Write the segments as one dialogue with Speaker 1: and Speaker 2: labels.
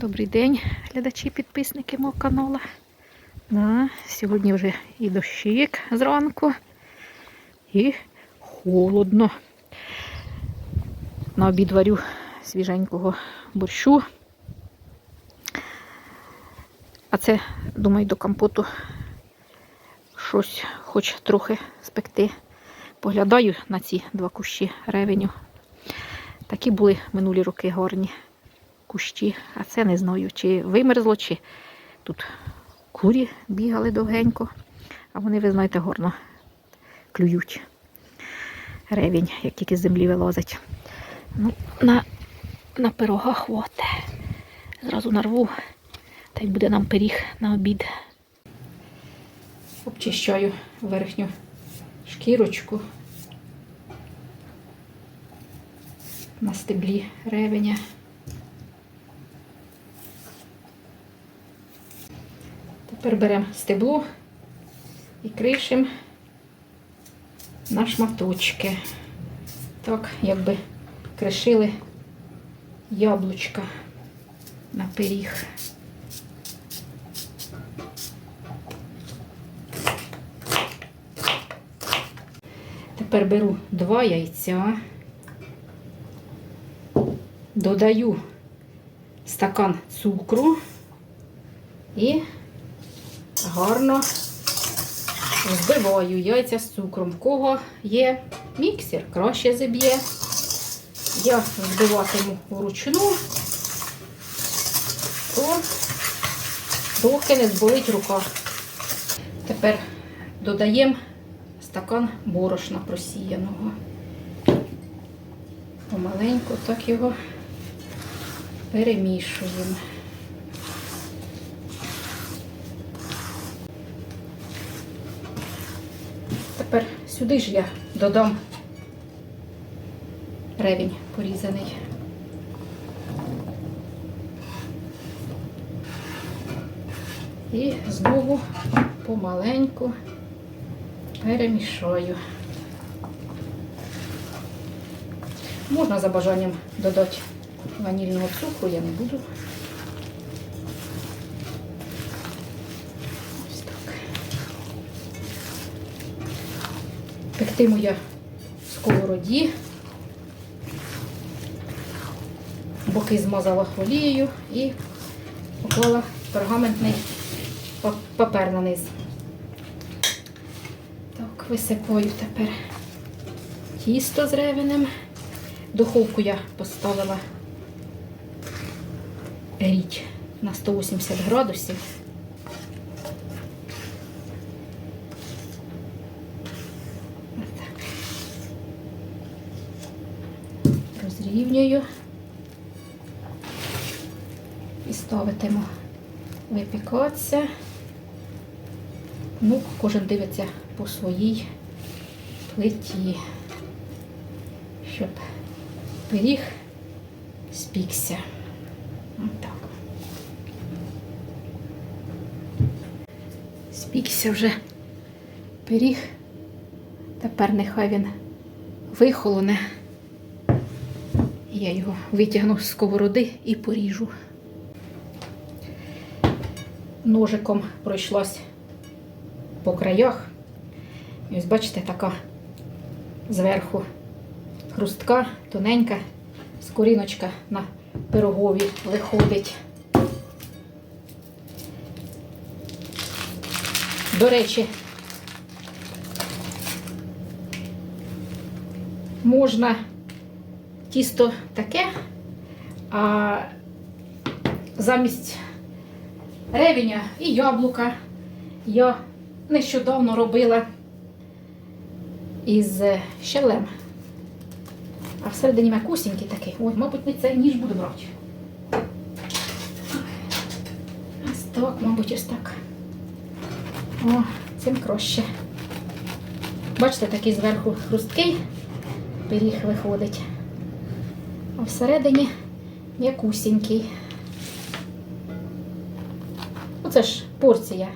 Speaker 1: Добрий день, глядачі, підписники мого каналу. Да, сьогодні вже і дощик зранку, і холодно. На обід варю свіженького борщу. А це, думаю, до компоту щось хоч трохи спекти. Поглядаю на ці два кущі ревеню. Такі були минулі роки гарні кущі, а це не знаю, чи вимерзло, чи тут курі бігали довгенько, а вони, ви знаєте, горно клюють ревінь, як тільки з землі вилазить. Ну, на, на пирога хвате. Зразу нарву, та й буде нам пиріг на обід. Обчищаю верхню шкірочку на стеблі ревеня. Тепер беремо стебло і кришимо на шматочки. Так, якби кришили яблучка на пиріг. Тепер беру два яйця, додаю стакан цукру і гарно збиваю яйця з цукром. В кого є міксер, краще зіб'є. Я збиватиму вручну, то доки не зболить рука. Тепер додаємо стакан борошна просіяного. Помаленьку так його перемішуємо. Тепер сюди ж я додам ревінь порізаний. І знову помаленьку перемішаю. Можна за бажанням додати ванільного цукру, я не буду. Пектиму я в сковороді. Боки змазала олією і поклала пергаментний папер на низ. Так, висипаю тепер тісто з ревенем. Духовку я поставила річ на 180 градусів. Розрівнюю і ставитиму випікатися. Ну, кожен дивиться по своїй плиті, щоб пиріг спікся. Отак. Спікся вже пиріг. Тепер нехай він вихолоне. Я його витягну з сковороди і поріжу. Ножиком пройшлась по краях. І ось бачите, така зверху хрустка, тоненька, скоріночка на пирогові виходить. До речі, можна тісто таке, а замість ревеня і яблука я нещодавно робила із щелем. А всередині м'якусінький такий. Ой, мабуть, не цей ніж буду брати. Ось так, мабуть, ось так. О, цим краще. Бачите, такий зверху хрусткий пиріг виходить. А всередині м'якусінький. Оце ж порція.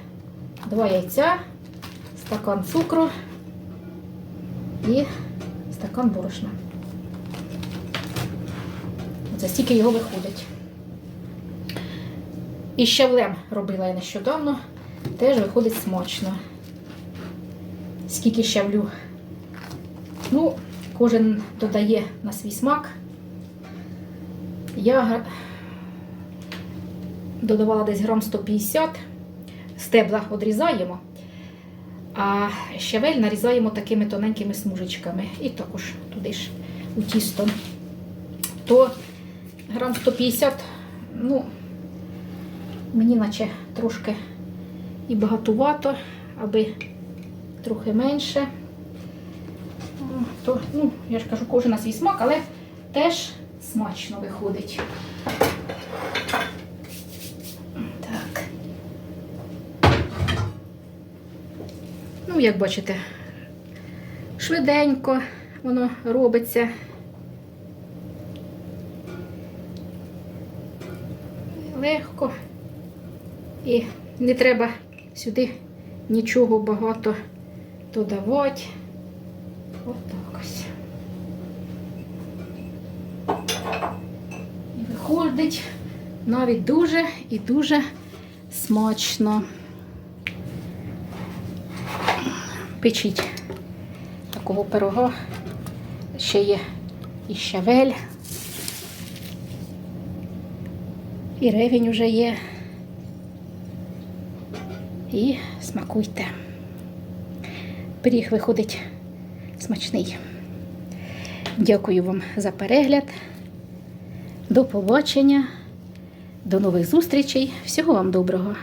Speaker 1: Два яйця, стакан цукру і стакан борошна. Оце стільки його виходить. І щавлем робила я нещодавно. Теж виходить смачно. Скільки щавлю. Ну, кожен додає на свій смак. Я додавала десь грам 150. Стебла відрізаємо, а щавель нарізаємо такими тоненькими смужечками. І також туди ж у тісто. То грам 150, ну, мені наче трошки і багатувато, аби трохи менше. То, ну, я ж кажу, кожен на свій смак, але теж смачно виходить. Так. Ну, як бачите, швиденько воно робиться. Легко. І не треба сюди нічого багато додавати. Отак ось. І виходить навіть дуже і дуже смачно. Печіть такого пирога. Ще є і щавель. І ревінь уже є. І смакуйте. Пиріг виходить смачний. Дякую вам за перегляд. До побачення, до нових зустрічей. Всього вам доброго!